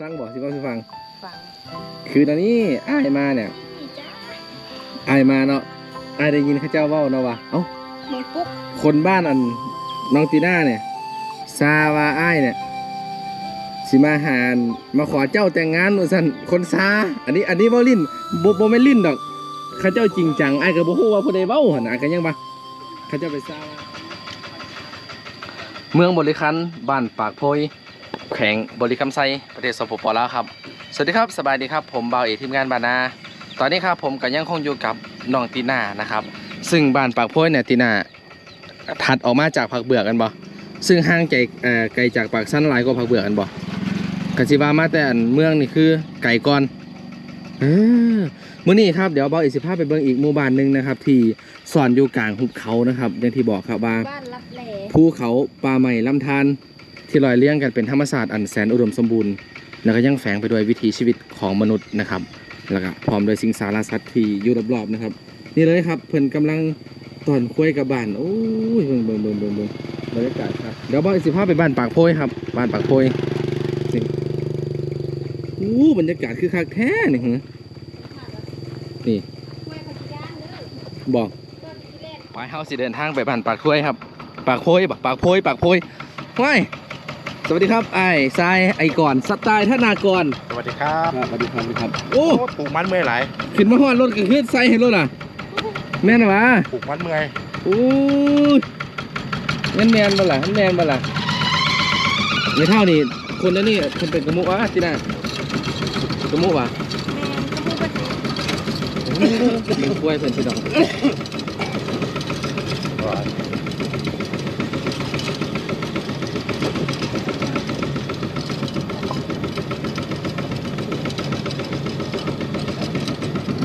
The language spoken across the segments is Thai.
สั่งบอกสิว่าสิฟัง ฟังคือตอนนี้อ้ายมาเนี่ยนี่จ้าอ้ายมาเนาะอ้ายได้ยินเข้าเจ้าเว้าเนาะว่าเอ้าหมูปุ๊กคนบ้านอันน้องตีน่าเนี่ยซาว่าอ้ายเนี่ยสิมาหาอันมาขอเจ้าแต่งงานว่าซั่นคนซาอันนี้อันนี้บ่ลิ้นบ่บ่แม่นลิ้นดอกเขาเจ้าจริงจังอ้ายก็บ่ฮู้ว่าผู้ใดเว้าหั่นน่ะอ้ายก็ยังว่าเขาเจ้าไปซาว่าเมืองบริคันบ้านปากโพย แขวงบริคำไซประเทศสปปลาวครับ สวัสดีครับสบายดีครับ ผมเบาเอกทีมงานบานา ตอนนี้ครับผมก็ยังคงอยู่กับน้องตีน่านะครับ ซึ่งบ้านปากโพยเนี่ยตีน่าถัดออกมาจากผักเบือกกันบ่ซึ่งห่างใจเอ่อไกลจากปากสั้นหลายกว่าผักเบือกกันบ่กสิว่ามาแต่อันเมืองนี่คือไก่ก่อนเออมื้อนี้ครับเดี๋ยวเบาเอกสิพาไปเบิ่งอีกหมู่บ้านหนึงนะครับที่สอนอยู่กลางหุบเขานะครับอย่างที่บอกครับว่าบ้านรับแลภูเขาป่าใหม่ลำธาร ที่ลอยเลี้ยงกันเป็นธรรมศาสตร์อันแสนอุดมสมบูรณ์ แล้วก็ยังแฝงไปด้วยวิถีชีวิตของมนุษย์นะครับ แล้วก็พร้อมด้วยสิงสารสัตว์ที่อยู่รอบๆนะครับ นี่เลยครับเพิ่นกำลังตอนคุยกับบ้านโอ้ยเบิ่งเบิ่งเบิ่งเบิ่งเบิ่งบรรยากาศครับเดี๋ยวบอกสิพาไปบ้านปากโพยครับ บ้านปากโพยนี่อู้บรรยากาศคือคักแท้นี่หึนี่ยเด้อบอกต้นที่แรกไปเฮาสิเดินทางไปบ้านปากโพยครับ ปากโพยปากโพยปากโพยห้วย สวัสดีครับไอ้ทรายไอ้ก่อนสไตล์ธนากรสวัสดีครับสวัสดีครับสวัสดีครับ โอ้โอ้ปลูกมันเมื่อยไหลายขึ้นมาฮอดรถก็คือใส่ให้รถอะ แม่นวะปลูกมันเมื่อยโอ้ยแม่นแมนบ่ล่ะแม่นบ่ล่ะไม่เท่านี่คนนั้นนี่คนเป็นกระมุวะที่น่ะกระมุวะแม่นขโมยบัตรโอ้ยกล้วยเพิ่นพี่น้อง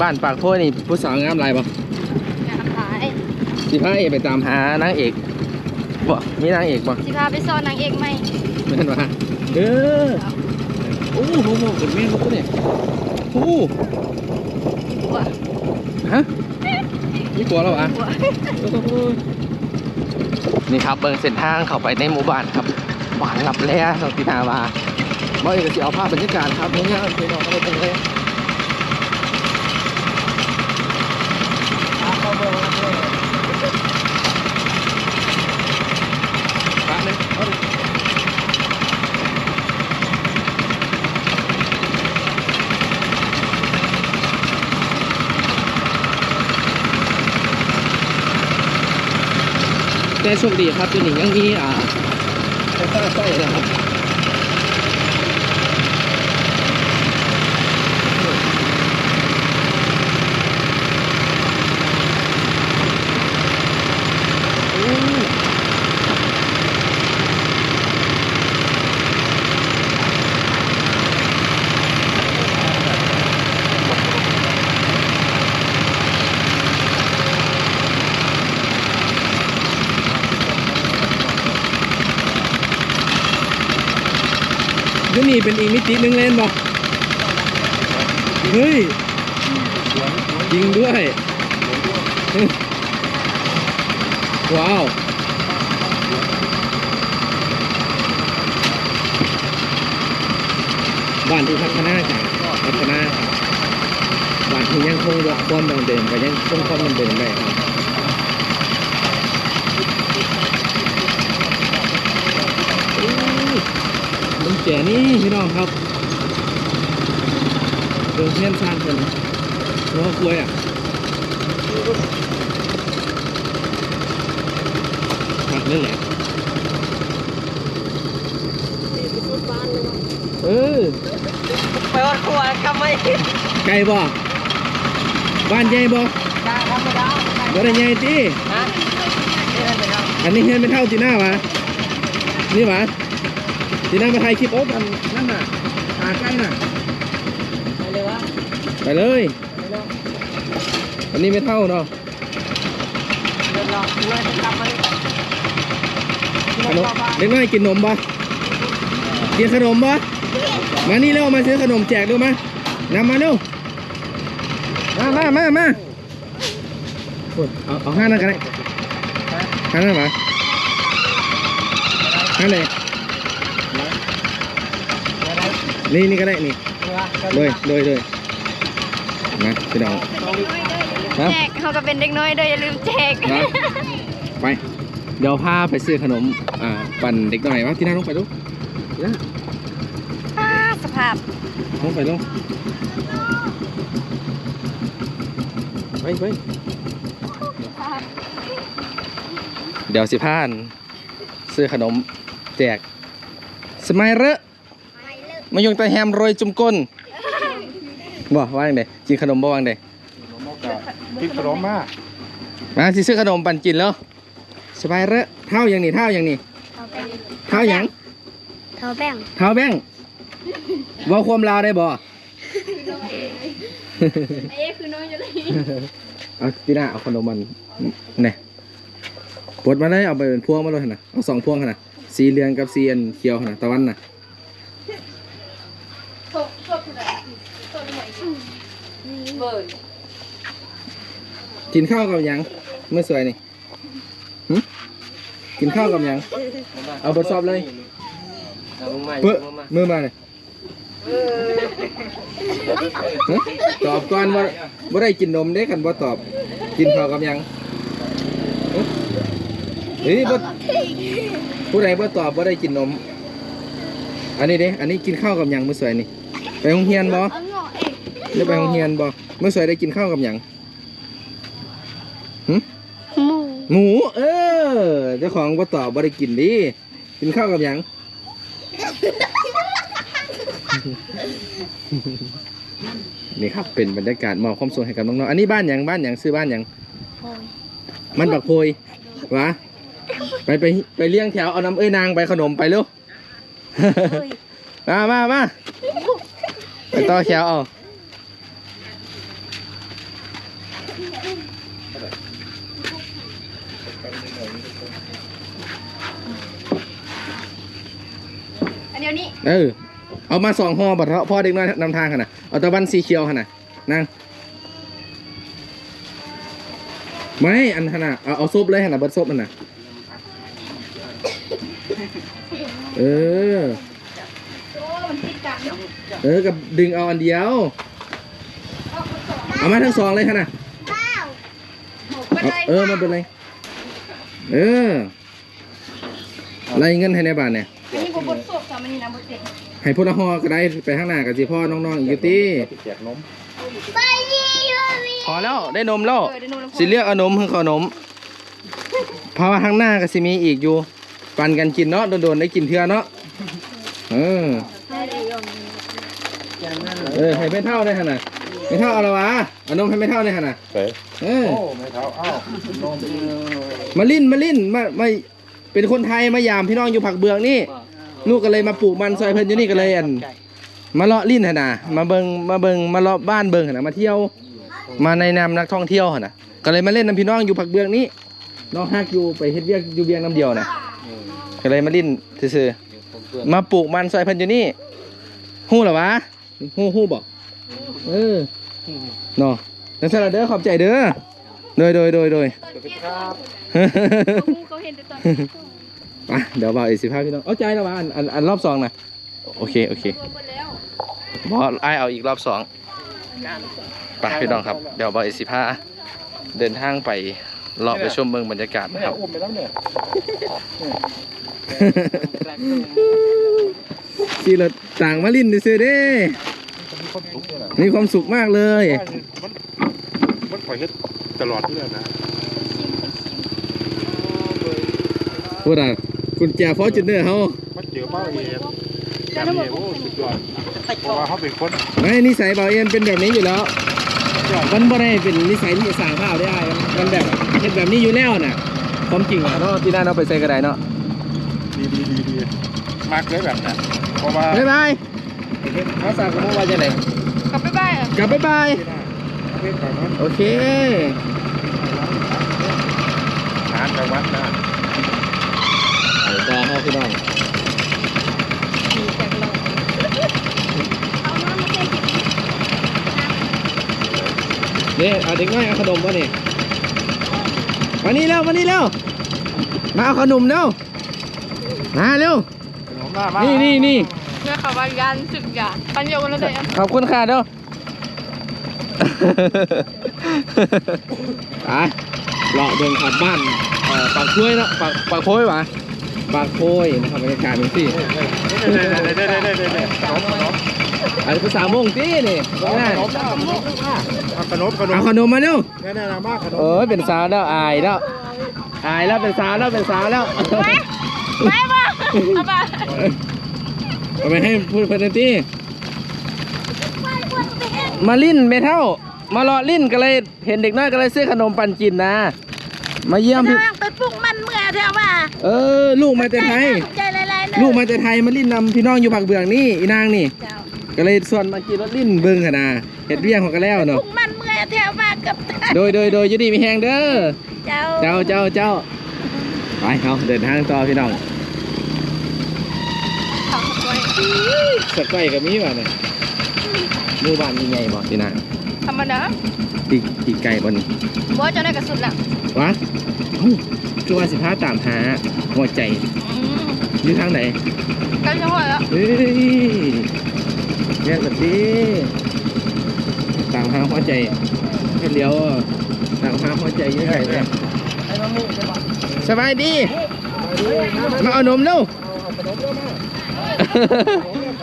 บ้านปากโพนี่ผู้สาวงามหลายบ่งามหลายสิพาเอกไปตามหานางเอกบ่มีนางเอกบ่สิพาไปซ่อนนางเอกไหมแม่นวะเด้อโอ้โหโหโหเป็นแม่นบ่เนี่ยโอ้หัวฮะนี่กลัวแล้วอะหัวนี่ครับเบิ่งเส้นทางเข้าไปในหมู่บ้านครับบ้านลับแล้เราตินาว่าบ่เอกสิเอาภาพบรรยากาศครับนี่เนี่ยพี่น้องเอาไปตรงเลยพระเนี่ยเอาดิ ได้โชคดีครับจนถึงยังมีอ่าไฟฟ้าใต้นะครับ นี่เป็นอีกมิติหนึ่งเล่นบอกเฮ้ยจริงด้วย ว้าวบ้านที่พัฒนาจากพัฒนาบ้านที่ยังคงความดังเดิมก็ยังคงความดังเดิมได้ครับอู้ลุง แก่นี่พี่น้องครับเดินเทียนสร้างกันหัวกล้วยอะหักเรื่องแหละเออไปวัดขวดทำไมไก่บ่บ้านใหญ่บ่ได้ธรรมดาบ่ได้ใหญ่ติฮะนี่นั่นไปแล้วอันนี้เฮ็ดไม่เท่าจีน่าวะนี่หวะ จีน่ามาถ่ายคลิปโอ๊ตอันนั่นน่ะหาใกล้น่ะ ไปเลยวะไปเลยไปเลยอันนี้ไม่เท่าเนาะเดินรอเมื่อจะกลับมาขนมเด็กน้อยกินนมบ่กินขนมบ่มานี่เร็วมาซื้อขนมแจกดูมานำมาเร็วมามามามาโอ้ยเอาเอาห้านั่นกันได้ห้านั่นมาห้าเลย นี่นี่ก็ได้นี่เลเลยยเลยเลยนะพี่น้องฮะแจกเขาก็เป็นเด็กน้อยด้วยอย่าลืมแจกนะไปเดี๋ยวพาไปซื้อขนมอ่าปั่นเด็กหน่อยวะที่น่าลงไปลูกนะอ้าสภาพลงไปลงไปไปเดี๋ยวสิพานซื้อขนมแจกสมัยเรอะ มายงตาแฮมโรยจุ่มก้นบ่ว่างเด้กินขนมบ่ว่างเด้พิมขนมมามาสิซื้อขนมปั่นกินแล้วสบายเรอะเท่าอย่างนี้เท่าอย่างนี้เท่าอย่างเทาแป้งเท้าแบงเว่าความลาวได้บ่เอ๊คือน้อยอยู่เลยเอาตีหน้าเอาขนมมันเนี่ยปลดมาเลยเอาไปเป็นพวงมาเลยนะเอาสองพวงขนาดสีเหลืองกับสีอันเขียวขนาดตะวันน่ะ กินข้าวกับหยังเมื่อสวยนี่หึกินข้าวกับหยัง เอาบทสอบเลยเพื่อมือมาเลยหึตอบก่อนว่าบ่ได้กินนมเด้กันบ่ตอบ กินข้าวกับหยังหึเฮ้ยบ่ผู้ใดบ่ตอบบ่ได้กินนม อันนี้เด้อันนี้กินข้าวกับหยังมื้อสวยนี่ ไปโรงเรียนบ่ เอา ได้ไปโรงเรียนบ่มื้อสวยได้กินข้าวกับหยังหึหมูหมู เออเจ้าของบ่ตอบบ่ได้กินดิกินข้าวกับหยัง นี่ครับเป็นบรรยากาศมอบความสุขให้กับน้องๆอันนี้บ้านหยังบ้านหยังซื้อบ้านหยังมันบักโพยวะไปไปไปเลี้ยงแถวเอาน้ำเอ้ยนางไปขนมไปเร็ว มามามาไปต่อแถวเอา อันเดี ยวนี้เออเอามาสองห่อบัดเทาะพ่อเด็กน้อยนำทางขนาดเอาตะวันสีเขียวขนาดนั่งไม่อันขนาดเอาเอาซุปเลยขนาดเบิดซุปมันน่ะเออโอ้มันติดกันเออกับดึงเอาอันเดียว เอามาทั้งสองเลยขนาดหมูไปเอาเลยเออไมันเป็นไรเอออะไรเงินให้ในบ้านเนี่ย อันนี้บนศพสามันนี่นะบนเต็งให้พลหอก็ได้ไปข้างหน้ากับจีพ่อน้องๆอีกอยู่ตีแจกนมพอแล้วได้นมแล้วเออเดี๋ยวหนูสิเลือกเอานมคือขนมเพราะว่าข้างหน้าก็สิมีอีกอยู่ ปันกันกินเนาะโดนๆได้กินเทื่อเนาะเออเออให้ไม่เท่าได้ขนาดไม่เท่าเอาละวะเอานมให้ไม่เท่าได้ขนาดไปเออโอ้ไม่เท้าอ้าวนมมาลิ้นมาลิ้นมามาเป็นคนไทยมายามพี่น้องอยู่ผักเบืองนี่ ลูกก็เลยมาปลูกมันซอยเพิ่นอยู่นี่ก็เลยอัน มาเลาะลิ้นหั่นน่ะมาเบิงมาเบิงมาเลาะบ้านเบิงหั่นน่ะมาเที่ยว มาในนามนักท่องเที่ยวหั่นน่ะก็เลยมาเล่นน้ำพี่น้องอยู่ผักเบืองนี้น้องฮักอยู่ไปเฮ็ดเวียกอยู่เวียงน้ำเดียวน่ะก็เลยมาลิ้นซื่อๆมาปลูกมันซอยเพิ่นอยู่นี่ฮู้เหรอวะฮู้ฮู้บ่เออเนาะจังซั่นล่ะเด้อขอบใจเด้อโดยโดยโดยโดยครับเขาเห็นแต่ตอน ไปเดี๋ยวบอกอีกสิบห้าพี่น้องเอาใจแล้ววะอันอันอันรอบสองนะโอเคโอเคบอสไอเอาอีกรอบสองไปพี่น้องครับเดี๋ยวบอกอีกสิบห้าเดินทางไปเลาะไปชมเมืองบรรยากาศนะครับอุ้มไปแล้วเนี่ยที่ราต่างมาลินซื้อเด้มีความสุขเนี่ยแหละมีความสุขมากเลย มันมันปล่อยเฮ็ดตลอดที่เลยนะ พูดอะคุณแจฟอร์จูเนอร์เขามันเจอเป้าเองการเองโอ้สุดยอดเพราะว่าเขาเป็นคนไม่นิสัยเบาเอ็นเป็นแบบนี้อยู่แล้วมันบ่ได้เป็นนิสัยที่จะสร้างภาพได้มันมันแบบเป็นแบบนี้อยู่แล้วน่ะความจริงอะเนาะที่นั่นเราไปใส่กระไดเนาะดีดีดีดีมากเลยแบบนั้นเพราะว่าบ๊ายบายภาษาของว่าจะไหนกลับไปบ้านอะกลับบ๊ายบายที่น่าประเภทแบบนั้นโอเคงานกับวัดนะ เดี๋ยวต่อครับพี่น้องมีแจกเราเอาน้ำมาเทกินนี่เอาเด็กน้อยเอาขนมมานี่มานี่เร็วมานี่เร็วมาเอาขนมเร็วมาเร็วขนมหน้ามานี่นี่นี่เมื่อเขาว่ายันสิบอย่างปันโยกันแล้วเดี๋ยวขอบคุณค่ะเด้อไปเลาะเดินขับบ้านเอ่อปากกล้วยเนาะปากปากโพยหวะ ปากโพยนะครับบรรยากาศเป็นสิเด้เด้เด้เด้เด้อันนี้ภาษาโมงตีนี่ขนมขนมขนเอามขนมมาเร็วแน่นะมากขนมเอ้ยเป็นสาวแล้วอายแล้วอายแล้วเป็นสาวแล้วเป็นสาวแล้วไม่มาเอาไปเอาไปให้พูดเพนตี้มาลิ้นเมเท่ามาเลาะลิ้นก็เลยเห็นเด็กน้อยก็เลยซื้อขนมปันกินนะ มาเยี่ยมพี่ ปปลุกมันเมื่อเถอะว่า เออ ลูกมาแต่ไทย ใจหลายๆเนอะลูกมาแต่ไทยมาลิ้นนำพี่น้องอยู่ผักเบืองนี่อีนางนี่ เจ้าก็เลยส่วนมากินรถลิ้นเบิ่งขนาดเห็ดเบี้ยงของกันแล้วปเนาะลุกมันเมื่อเถอะว่ากับโดยโดยโดยอยุดีมีแหงเด้อ เจ้าเจ้าเจ้าเจ้าไปเขาเดินทางต่อพี่น้องเขาขโมยสกอยกับมีว่ะเนี่ยหมู่บ้านมีไงบ่พี่นาธรรมดา ตีตีไก่บ่นี่บอกจะได้กระสุนละวะเอ้าคือว่าสิพาตามหาหัวใจอืมอยู่ทางไหนกันจังหวะแล้วเฮ้ยแย่แบบนี้ตามหาหัวใจให้เลี้ยวตามหาหัวใจอยังไงเนี่ยไอ้มะม่วงจะบอกสบายดีมาเอานมเร็ว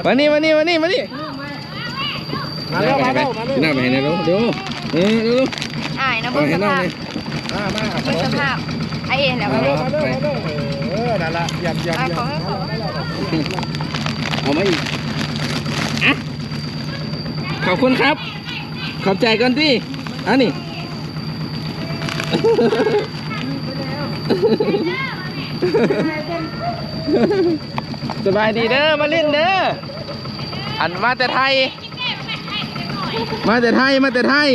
มานี่มานี่มานี่มานี่มาแล้วมาแล้วมาแล้วหน้าไปไหนเร็วเดี๋ยว เออเร็วอายนะเอาเบิ่งสภาพมามาเบิ่งมสภาพไอเอ็นแล้วก็แล้ได้มาแล้วมาแล้วเออนั่นละยำยำไอ้ยำของเขาเอามาอีกอะขอบคุณครับ ขอบใจก่อนที่อันนี้สบายดีเด้อมาเล่นเด้ออันมาแต่ไทย มาแต่ไทย มาแต่ไทย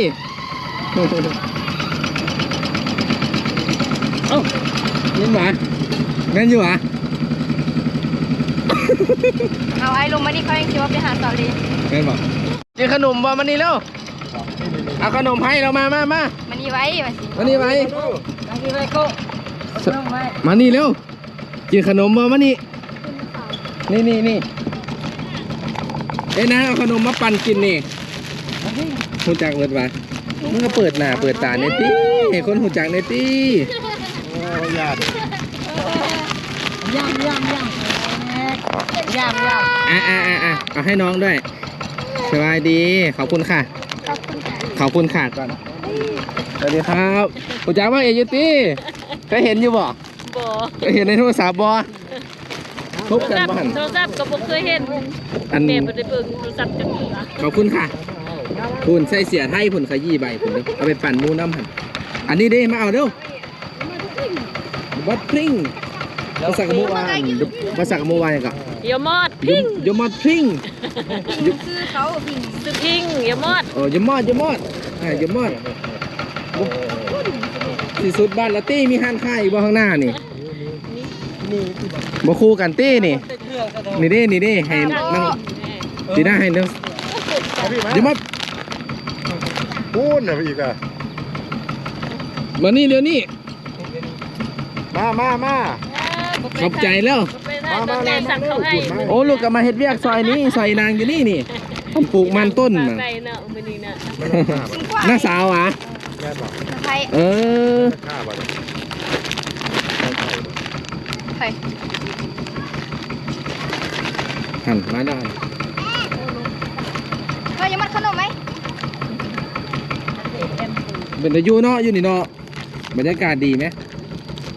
เอ้าเล่นหมาแม่นอยู่หรอเอาไอ้ลงมาดิเขายังคิดว่าไปหาสอรีแม่นบอกกินขนมบ่มานี่เร็วเอาขนมให้เรามามามามันนี่ไว้มาสิมานี่ไว้บางทีไปโก้เรื่องไว้มานี่เร็วกินขนมบ่มานี่นี่นี่นี่เอ้ยนะเอาขนมมาปั่นกินนี่ หูจักเบิดวะมึงก็เปิดหน้าเปิดตาในตี้ให้คนหูจักในตี้โอ้ยาดย่ำย่ำย่ำย่ำย่อะอะอะอะเอาให้น้องด้วยสบายดีขอบคุณค่ะ ขอบคุณค่ะก่อนสวัสดีครับหูจักว่าเอยุตี้เคยเห็นอยู่บ่บ่เคยเห็นในโทรศัพท์บ่ทุบกันบ้านโทรศัพท์ก็บ่เคยเห็นอันแม่บ่ได้เบิ่งโทรศัพท์จังเลยขอบคุณค่ะ คุณใส่เสียไทยผลขยี้ใบผลเอเอาไปปั่นมูน้ำหันอันนี้เด้มาเอาเด้อบัตพริ้งภาษากโมวานภาษากโมวานก็ยมอดพริ้งยมอดพริ้งคือเขาพิงซื้อพิงยมอดเออยมอดยมอดอ่ายมอดที่สุดบ้านละตี้มีห้านค้ายอยู่บ่ข้างหน้านี่บ่คู่กันตี้นี่นี่เด้นี่เด้ให้นั่งตีหน้าให้เด้อเอาพี่มายมอด พูดนะพี่อีกอะมานี่เดี๋ยวนี้มามามาขอบใจแล้วไปได้ตอนแรกสั่งเขาให้โอ้ลูกกลับมาเฮ็ดเวียกซอยนี้ซอยนางอยู่นี่นี่ผมปลูกมันต้นฝากน่ะได้เนาะมื้อนี้น่ะไม่ต้องฆ่าบ่น้าสาวอะแม่บอกไทยเออฆ่าบ่ไทยหันมาได้ เฮ้ยยังมัดขนมไหม เป็นตะยูเนาะอยู่นี่เนาะบรรยากาศดีไหม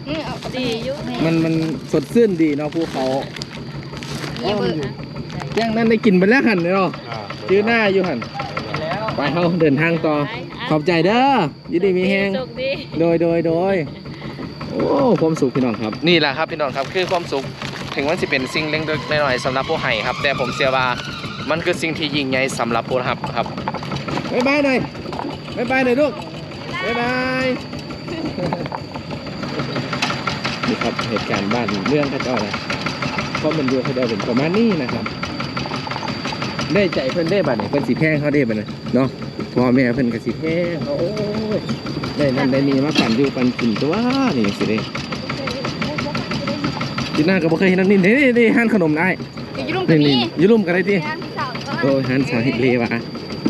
อืมเอาดีอยู่มันมันสดชื่นดีเนาะภูเขานี่เบอร์แจ้งนั้นได้กินไปแล้วหันเนาะอ่าจื้อหน้าอยู่หันแล้วไปเขาเดินทางต่อขอบใจเด้อยินดีมีแฮงโชคดี โดยโดยโดยโอ้ความสุขพี่น้องครับ นี่แหละครับพี่น้องครับคือความสุขถึงมันสิเป็นสิ่งเล็กๆน้อยๆสำหรับผู้ให้ครับ แต่ผมเชื่อว่ามันคือสิ่งที่ยิ่งใหญ่สำหรับผู้รับครับบ๊ายบายหน่อยบ๊ายบายหน่อยลูก บ๊ายบายนี่ครับเหตุการณ์บ้านเรื่องเขาเจ้านะเพราะมันอยู่เขาเจ้าเป็นประมาณนี้นะครับ ได้ใจเพิ่นได้บัดนี่เพิ่นสิแพงเขาได้บัดนะเนาะพ่อแม่เพิ่นก็สิแพงเขาโอ้ยได้นั่นได้นี่มาปั่นอยู่ปั่นกินตัวนี่สิเด้ที่หน้าก็บ่เคยเห็นนั่นนี่นี่นี่ห้านขนมได้ก็อยู่รุ่มกันี่บนี่นี่อยืลุ่มกันได้ที่ร้านพี่สาวก็โอ้ยหันสายเลวะ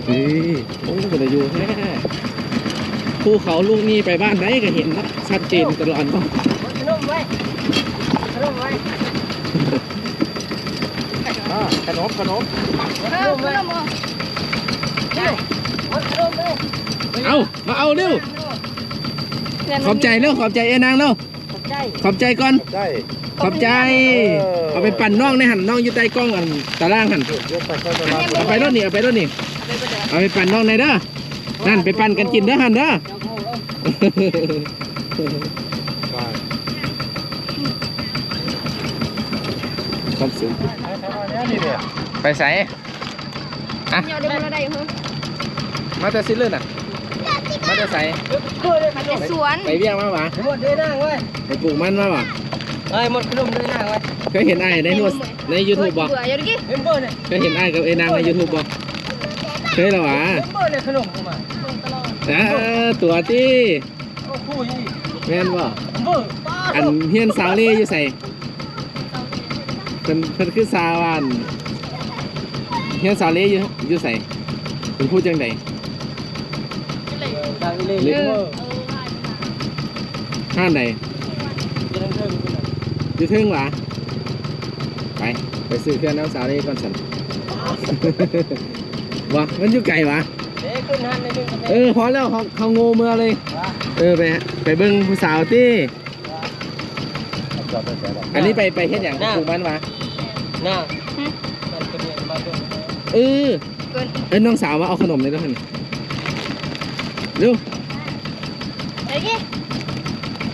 เฮ้ยโอ้ยคนอายุแท้ ภูเขาลูกนี้ไปบ้านไหนก็เห็นนะชัดเจนตลอดเนาะขนมไว้ขนมไว้อ่าขนมขนมเออขนมอะขนมไว้เอามาเอาเร็วขอบใจเร็วขอบใจเอ้นางเร็วขอบใจขอบใจก่อนได้ขอบใจเอาไปปั่นน้องในหันน้องอยู่ใต้กล้องอันตารางหันเยอะไปก็จะรับเอาไปรถนี่เอาไปรถนี่เอาไปปั่นน้องในเด้อ นั่นไปปั่นกันกินเด้อหันเด้อเดี๋ยวเขาเอาได้ความสูงไปทำอะไรนี่เนี่ยไปใส่เนี่ยเดี๋ยวมันได้อยู่มาแต่ซิลื่นอะมาแต่ใส่เพื่อเลยขมันนเป็มนสวนไปเบี้ยมาหวะหมดเลยนั่งไว้ไปปลูกมันมาหวะเอ้ยหมดขนมเลยนั่งไว้เคยเห็นไอ้ในนวดในยูทูบบ่เบื่ออยู่ดิเอ็มเบอร์เนี่ยเคยเห็นไอ้กับไอ้นางในยูทูบบ่ เคยเหรอวะเอ็มเบอร์เนี่ยขนมกูมาอ่าตัวที่โอ้คู่ยี่แม่นบ่เอ็มเบอร์อันเฮียนสาวเล่อยู่ใส่เพิ่นเพิ่นคือสาวอันเฮียนสาวเล่อยู่อยู่ใส่เพิ่นพูดจังไดดังเลยเอ็มเบอร์ห้านใดจะนั่งเทิงกูหน่อยอยู่ถึงหวะไป ไปซื้อเครื่องน้ำสาวเล่ก่อนสัน วะมันอยู่ไกลวะเด็กขึ้นหันในนึงกันเออพอแล้วเขาเขาโง่เมื่อเลย เออไปไปเบิ่งผู้สาวตี้จอดได้แค่ไหนอันนี้ไปไปเฮ็ดหยังปลูกมันวะน่ามันเป็นเนี่ยมาดูเออเกินเอ้ยน้องสาวมาเอาขนมเลยด้วยนี่เร็วไอ้ดิ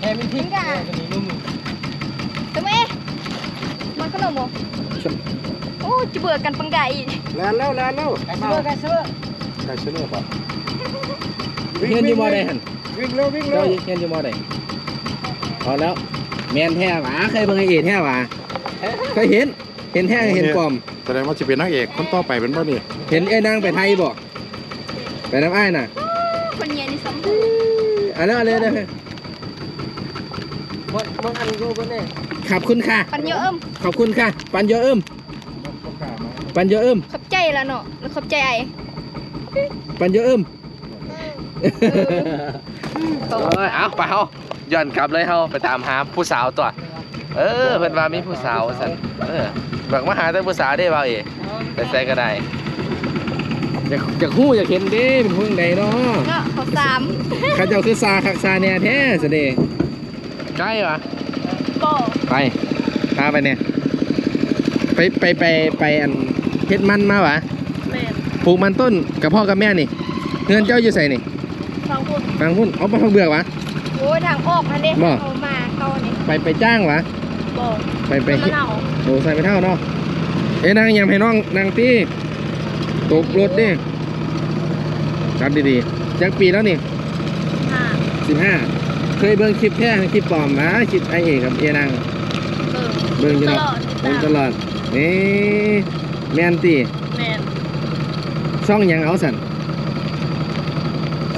แค่มีพริกเนี่ยจะมีนุ่มทำไมมันขนมบ่ โอ้จะเบื่อกันปังไก่อีกแลนแล้วแลนแล้วไก่เสือไก่เสือไก่เชื่อป่ะเฮียนอยู่มอใดหันวิ่งเร็ววิ่งเร็เจ้าวเฮียนอยู่มอใดพอแล้วแมนแท้หวะเคยเบิ่งไอเอ็ดแท้หวะเคยเห็นเห็นแท้เห็นปลอมแสดงว่าจะเป็นนางเอกคนต่อไปเป็นบ่นี่เห็นไอ้นางไปไทยบ่ไปน้ำอ้ายน่ะคนเย็นนี่สมเอันนั้นอะไรนะหมดหมดอันกูก็เนี่ยขอบคุณค่ะ ปันเยอะเอิ่มขอบคุณค่ะ ปันเยอะเอิ่ม ปันเยอะเอิ่มขอบใจแล้วเนาะแล้วขอบใจไอ้ปันเยอะเอิ่มโตเอ้ยเอาไปเฮาย้อนกลับเลยเฮาไปตามหาผู้สาวตัว เออเพิ่นว่ามีผู้สาวสั่นเออบอกมาหาแต่ผู้สาวได้บ่าวเอ๋แต่ใส่ก็ได้อยากอยากฮู้อยากเห็นเด้เป็นผู้จังใดเนาะเนาะเขาสามข้าเจ้าคือซาคักซาแน่แท้ซะเด้ใกล้ปะบ่ไปพาไปเนี่ยไปไปไปไปอัน เฮ็ดมันมาวะแม่นปลูกมันต้นกับพ่อกับแม่นี่ เงินเจ้าอยู่ใส่นี่ฟังพูดฟังพุ่นเอาไปพักเบือกวะ โอ้ยทางออกนั่นเด้บ่ เขามาเขานี่ไปไปจ้างวะบอกไปไปเป็นมะนาวโอ้ใส่ไปเท่าเนาะเอ้ยนางยำให้น้องนางตีตกรถดิจับดีๆจักปีแล้วนี่ห้าสิบห้าเคยเบิ่งคลิปแท้คลิปปลอมนะคลิปไอเอกกับเอนางเบิ่งเบิ่งอยู่ตเนาะลอดเบิ่งตลอดนี่ แมนตีแม่นซ่องหยังเอาสัน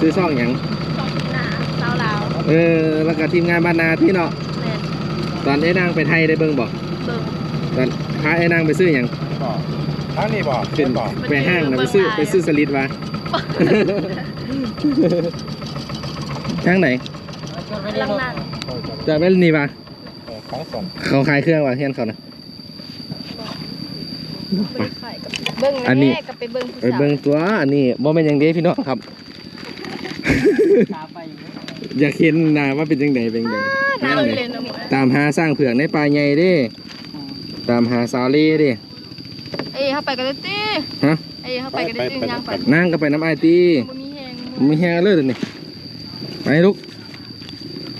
ซื้อซ่องหยังสองหน้าสาวลาวเออแล้วก็ทีมงานบ้านนาที่เนาะแม่นตอนไอ้นางไปไทยได้เบิ่งบอกเบิ่ง ตอนพาไอ้นางไปซื้อหยังบ่ทางนี้บ่เป็นบ่ไปห้างนะไปซื้อไปซื้อสลิดวะทางไหนลังนั่นจะเป็นนี่วะครั้งสองเขาขายเครื่องวะเฮียนเขานะ ไปขายกับเบิ่งอันนี้แรกกับไปเบิ่งผู้ไปสาวเบิ่งตัวอันนี้บ่แม่นหยังเด้พี่น้องครับตาไปอยู่อยากเห็นหนาว่าเป็นจังไดเป็นจังไดน่าแม่นเล่เลยนนะหมดตามหาสร้างเผือกในป่าใหญ่เด้ตามหาสาวเล่เด้เอ้ยเข้าไปกันเลยติฮะเอ้ยเข้าไปกันเลยติย่างไปนั่งก็ไปน้ำไอายตีบ่มีแฮงมีแฮงเลยเดี๋ยวนี้ไปลูก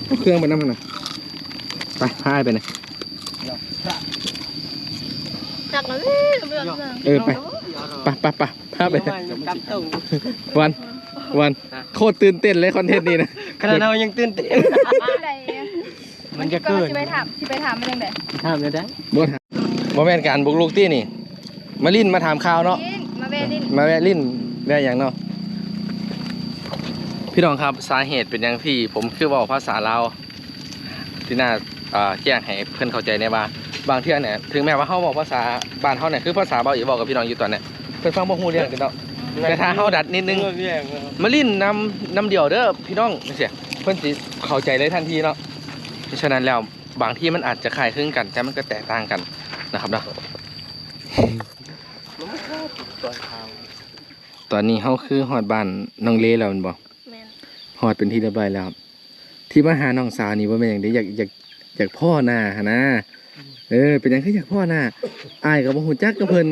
เอาเครื่องไปน้ำมันนะไปพายไปนะ จักเลยเอ้ยเบิ่งเบิ่งเออไปไปไปไปพาไปจับตู้วันวันโคตรตื่นเต้นเลยคอนเทนต์นี้นะขนาดเรายังตื่นเต้นอะไรอะมันจะเกินสิไปถามสิไปถามมันจังได๋ทำเลยได้บ่ถามบ่แม่นการบุกลุกตี้นี่ มาลิ้นมาถามข่าวเนาะมาแวะดินมาแวะลิ้นแวะอย่างเนาะพี่น้องครับสาเหตุเป็นอย่างที่ผมคือเว่าภาษาลาวที่น่าเอ่อแจ้งให้เพื่อนเข้าใจในว่า บางเที่ยเนี่ยถึงแม้ว่าเฮาบอกภาษาบ้านเฮาเนี่ยคือภาษาเบาอีบอกกับพี่น้องอยู่ตอนเนี่ยเพิ่นฟังบ่ฮู้เรื่องกันดอกแต่ถ้าเฮาดัดนิดนึงเออแย่งนะครับมาลิ้นนำนำเดียวเด้อพี่น้องนี่เสียเพิ่นสิเข้าใจเลยทันทีเนาะเพราะฉะนั้นแล้วบางที่มันอาจจะคล้ายคลึงกัน แต่มันก็แตกต่างกันนะครับเนาะตอนเช้าตอนนี้เฮาคือฮอดบ้านน้องเลแล้วแม่นบ่แม่นฮอดเป็นที่เรียบร้อยแล้วครับที่มาหาน้องสาวนี่บ่แม่นหยังเด้อยากอยากอยากพ่อหน้าหันนะ เออ เป็นหยังคืออยากพ่อหน้าอ้ายก็บ่ฮู้จักกับเพิ่น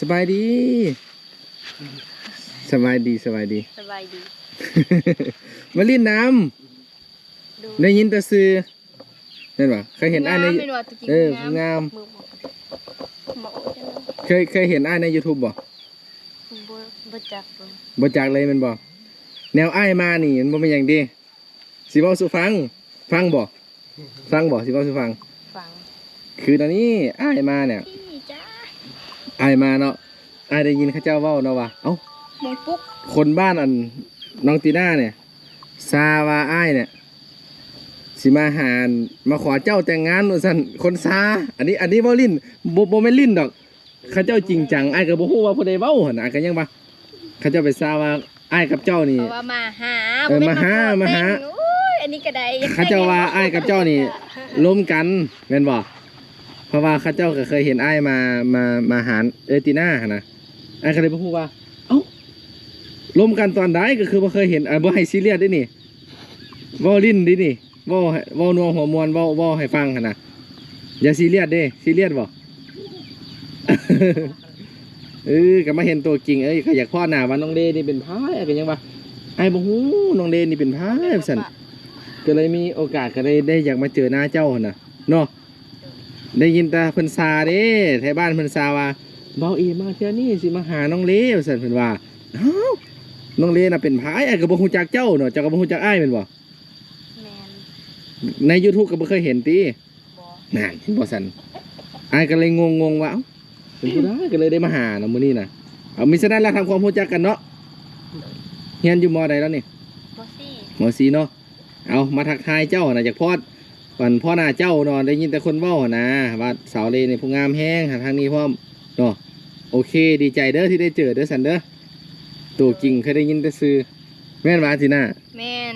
สบายดี สบายดีสบายดี สบายดี มาลิ้นน้ำดูได้ยินแต่ซื้อเห็นปะเคยเห็นอ้ายในงามเป็นว่าตะกี้เอองามงามมือบอกเหมาะจังเลยเคยเคยเห็นอ้ายใน YouTube บ่บ่บ่จักเลยบ่จากเลยแมันบ่แนวอ้ายมานี่มันบ่เป็นอย่างดีสิเว้าสู่ฟัง ฟังบ่ฟังบ่สิเว้าสู่ฟังฟัง คือตอนนี้อ้ายมาเนี่ยพี่จ้าอ้ายมาเนาะอ้ายได้ยินเขาเจ้าเว้าเนาะว่าเอ้ามงปุ๊กคนบ้านอันน้องตีน่าเนี่ยซาว่าอ้ายเนี่ย สิมาหามาขอเจ้าแต่งงานว่าซั่นคนซาอันนี้ อันนี้เว้าลิ้นบ่บ่แม่นลิ้นดอกเข้าเจ้าจริงจังไอ้ายก็บ่ฮู้ว่าผู้ใดเว้าหั่นน่ะก็ยังว่าเขาเจ้าไปทราบว่าอ้ายกับเจ้านี่ เพราะว่ามาหาเออบ่ได้มาหาขอมาหา แต่งโอ้ยอันนี้ก็ได้ยังเขาเจ้าว่าอ้ายกับเจ้านี่ล้มกันแม่นบ่ เพราะว่าเขาเจ้าก็เคยเห็นไอ้ายมามามาหาเอติน่าหั่นน่ะอ้ายก็เลยบ่ฮู้ว่า เอ้าล้มกันตอนใดก็คือบ่เคยเห็นไอ่าบ่ให้ซีเรียสเด้นี่เว้าลิ้นดินี่เว้าให้เว้านัวหัวมวนเว้าเว้าให้ฟังหั่นนะอย่าซีเรียสเด้ซีเรียสบ่ เออก็มาเห็นตัวจริงเอ้ยก็อยากพ่อหน้าว่าน้องเดนี่เป็นพายก็นยังว่าไอ้บ่ฮู้น้องเดนี่เป็นพายสั่น ก็เลยมีโอกาสก็เลยได้อยากมาเจอหน้าเจ้าหั่นน่ะเนาะ ได้ยินแต่เพิ่นซาเด้แถวบ้านเพิ่นซาว่าเบาอีมาเที่ยวนี้สิมาหาน้องเลวสั่นเพิ่นว่าเอ้าน้องเลน่ะเป็นพายไอ้ก็บ่ฮู้จักเจ้าเนาะเจ้าก็บ่ฮู้จักอ้ายแม่นบ่แม่นใน YouTube ก็บ่เคยเห็นติบ่นั่นเห็นบ่สั่นอ้ายก็เลยงงๆว่าเอ้าเป็นผู้ใดก็เลยได้มาหาเนาะมื้อนี้น่ะเอามีฉะนั้นแล้วทำความรู้จักกันเนาะเฮียนอยู่มอใดแล้วนี่บ่ซี่หมอสีเนาะเอามาทักทายเจ้านะจากพอด ก่อนพ่อหน้าเจ้าเนาะได้ยินแต่คนเว้านะว่าสาวเลนี่ผู้งามแห้งหาทางนี้พร้อมเนาะโอเค ดีใจเด้อที่ได้เจอเด้อสันเด้อตัวจริงเคยได้ยินแต่ซื้อแม่นมาทีน่าแม่น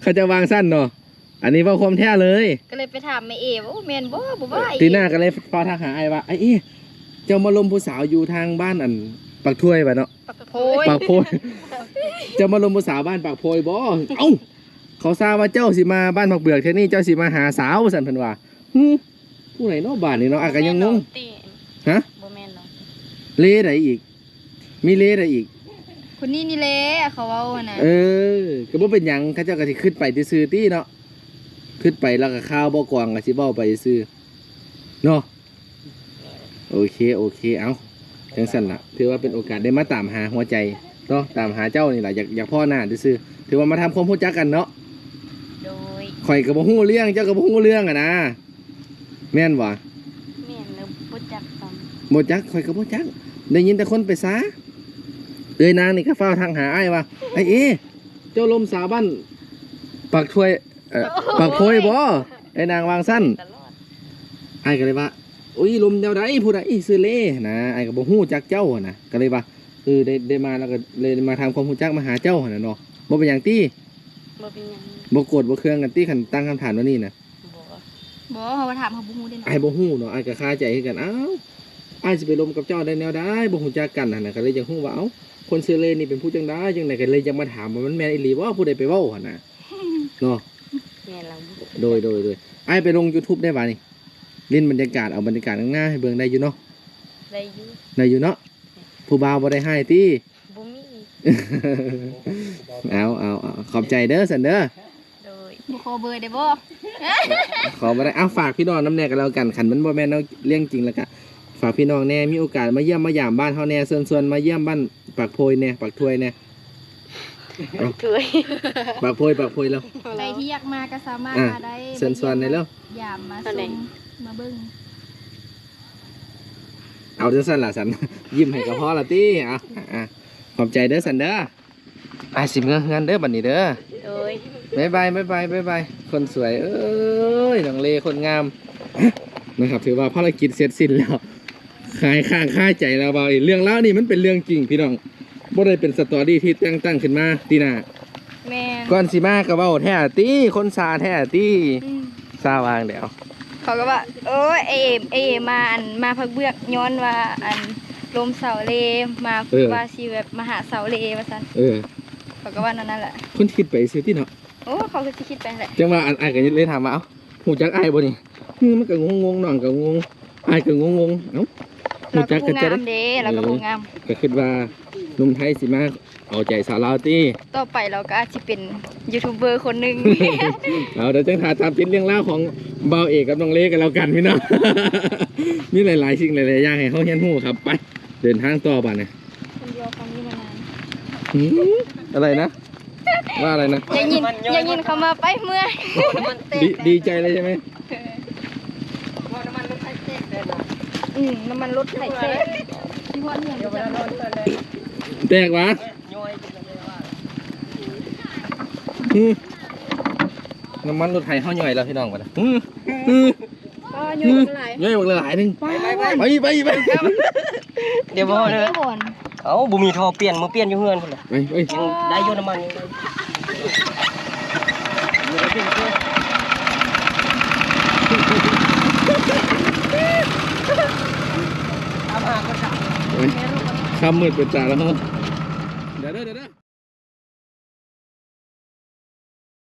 เขาจะวางสั้นเนาะอันนี้เว่าความแท้เลยก็เลยไปถามแม่เอว่าโอ้แม่นบ่บ่ว่าอีทีน่าก็เลยพอทักหาไอ้ว่าไอ้เอ๊ะเจ้ามาลมผู้สาวอยู่ทางบ้านอันปักถ้วยป่ะเนาะ ปักโพย ปากโพยเจ้ามาลมภาษาบ้านปากโพยบ่เอ้า เขาทราบว่าเจ้าสิมาบ้านผักเบือกเท่านี้เจ้าสิมาหาสาวสันเพิ่นว่าฮึผู้ไหนเนาะบ้านนี่เนาะอาก็ยังงงติฮะ บ่แม่นหรอกเลใดอีก มีเลใดอีก คนนี้นี่แหละเขาเว้าหั่นน่ะเออก็บ่เป็นหยังเขาเจ้าก็สิขึ้นไปซื่อๆตี้เนาะขึ้นไปแล้วก็ข้าวบ่กวางก็สิเว้าไปซื่อเนาะโอเคโอเคเอาจังซั่นล่ะถือว่าเป็นโอกาสได้มาตามหาหัวใจเนาะตามหาเจ้านี่ล่ะอยากอยากพ่อหน้าซื่อๆถือว่ามาทำความรู้จักกันเนาะโดย ข่อยก็บ่ฮู้เรื่องเจ้าก็บ่ฮู้เรื่องอะนะแม่นบ่แม่นแล้วบ่จักซ้บ่จักข่อยก็บ่จักได้ยินแต่คนไปซาเอ้ยนางนี่ก็เฝ้าทางหาอ้ายว่าไอ้เอเจ้าลมสาวบ้านปากถ้วยเอ่อปากโพยบ่ไอ้นางวางสั้นำตลอดอ้ายก็เลยว่าอุ้ยลมแนวใดผู้ใดซื้อเล่นะอ้ายก็บ่ฮู้จักเจ้าอะนะก็เลยว่าเออได้ได้มาแล้วก็เลยมาทำความรู้จักมาหาเจ้าหั่นน่ะเนาะบ่เป็นหยังตี้ บ่เป็นหยังบ่โกรธบ่เคืองกันตี้คันตั้งคำถามว่านี่น่ะบ่บ่เขามาถามเขาบุ้งได้หน่อไอ้ายบ่ฮู้เนาะไอ้ายก็คาใจคือกันอ้าวไอ้ายสิไปลมกับเจ้าได้แนวใดบ่ฮู้จักกันหั่นน่ะก็เลยยังฮู้ว่าเอ้าคนซื้อเลนี่เป็นผู้จังไดจังไดก็เลยยังมาถามว่ามันแม่นอีหลีบ่ผู้ใดไปเว้าหั่นน่ะเนาะ แม่นแล้วโดยโดยโดยไอ้ายไปลง YouTube ได้บ่นี่เล่นบรรยากาศเอาบรรยากาศข้างหน้าให้เบิ่งได้อยู่เนาะได้อยู่ได้อยู่เนาะผู้บ่าวบ่ได้ให้ติบ่มี เอาเอาเอาขอบใจเด้อสันเด้อโดยบ่ขอเบอร์ได้บ่ขอบ่ได้เอาฝากพี่น้องน้ำแน่กันแล้วกันขันมันบ่แม่นเอาเรื่องจริงแล้วก็ฝากพี่น้องแน่มีโอกาสมาเยี่ยมมายามบ้านเฮาแน่ส่วนๆมาเยี่ยมบ้านปากโพยแน่ปากถ้วยแน่เคยปากโพยปากโพยแล้วใครที่อยากมาก็สามารถอะมาได้เชิญชวนในอยเร็วยามมาตอนไหนส่งมาเบิ่งเอาจังซั่นล่ะสันยิ้มให้กับพ่อละติอะอะ ขอบใจเด้อสันเด้ออะสิเงเงินเด้อบัดนี้เด้อโดยบ๊ายบายบ๊ายบายบ๊ายบายคนสวย เอ้ยน้องเลคนงาม นะครับ ถือว่าภารกิจเสร็จสิ้นแล้วขายข้างค่าใจแล้วเบาอีเรื่องเล่าวนี่มันเป็นเรื่องจริงพี่น้องบ่ได้เป็นสตอรี่ที่แต่งตั้งขึ้นมาตีหนาแม่นก่อนสิมาก็เว้าแท้ตี้คนซาแท้ตี้อืมซาวางเดี๋ยว เขาก็ว่าโอ้ยเอเอมเอเอมมาอันมาพักเบือกย้อนว่าอัน ลมเสาเลมาว่าสิแบบมาหาเสาเลว่าซั่นเออเขาก็ว่านั่นนั่นแหละคนคิดไปซื้อที่เนาะโอ้เขาก็สิคิดไปแหละจังว่าอันอายก็เลยถามว่าเอ้าหูจักอายบ่นี่คือมันก็งงๆน้องก็งงอายก็งงๆเอ้าหูเราจัก็กผู้ก็จะงาได้ มเด้เราก็ผู้งาม ก็คิดว่าหนุ่มไทยสิมาเอาใจสาวลาวตี้ ต่อไปเราก็อาจจะเป็นยูทูบเบอร์คนหนึ่งเอาเดี๋ยวจังถาตามติดเรื่องเล่าวของเบาวเอกกับน้องเล็กกันแล้วกันพี่น้อง มีหลาย ๆ สิ่งหลาย ๆ อย่างให้เขาเห็นหูครับไป เดินทางต่อบ้านเนี่ยคนเดียวฟังนี่มานานหืมอะไรนะ ว่าอะไรนะยังยินยังยินเขามาไปเมื่อยดีดีใจเลยใช่ไหมอืมน้ำมันรถไถเซ่ที่ว่าเนี่ยจะแตกวะหืมน้ำมันรถไถเข้าย่อยแล้วพี่น้องวะนะหืมหืมก็ยุ่งหลาย ย่อยบอกเลยหลายหนึ่งไปไปไปไป เดี๋ยวบ่เลยไม่บ่นเอ้าบ่มีท่อเปลี่ยนมาเปลี่ยนอยู่เฮือนพุ่นล่ะไปไปยังได้อยู่น้ำมันยังได้ข้ามมืดเป็นจ่าแล้วเนาะ